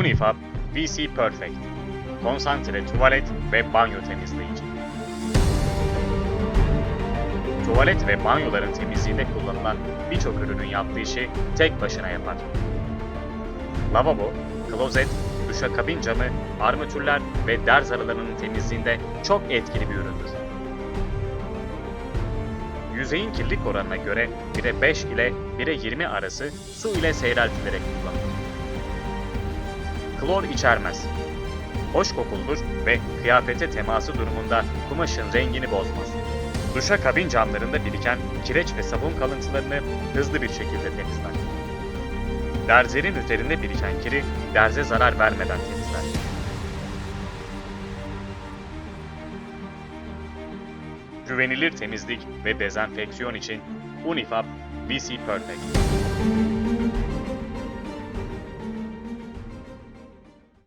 Unifab VC Perfect Konsantre tuvalet ve banyo temizleyici Tuvalet ve banyoların temizliğinde kullanılan birçok ürünün yaptığı işi tek başına yapar. Lavabo, klozet, duşakabin camı, armatürler ve derz aralarının temizliğinde çok etkili bir üründür. Yüzeyin kirlilik oranına göre 1'e 5 ile 1'e 20 arası su ile seyreltilerek kullanılır. Klor içermez. Hoş kokuludur ve kıyafete teması durumunda kumaşın rengini bozmaz. Duşakabin camlarında biriken kireç ve sabun kalıntılarını hızlı bir şekilde temizler. Derzerin üzerinde biriken kiri derze zarar vermeden temizler. Güvenilir temizlik ve dezenfeksiyon için Unifab VC Perfect.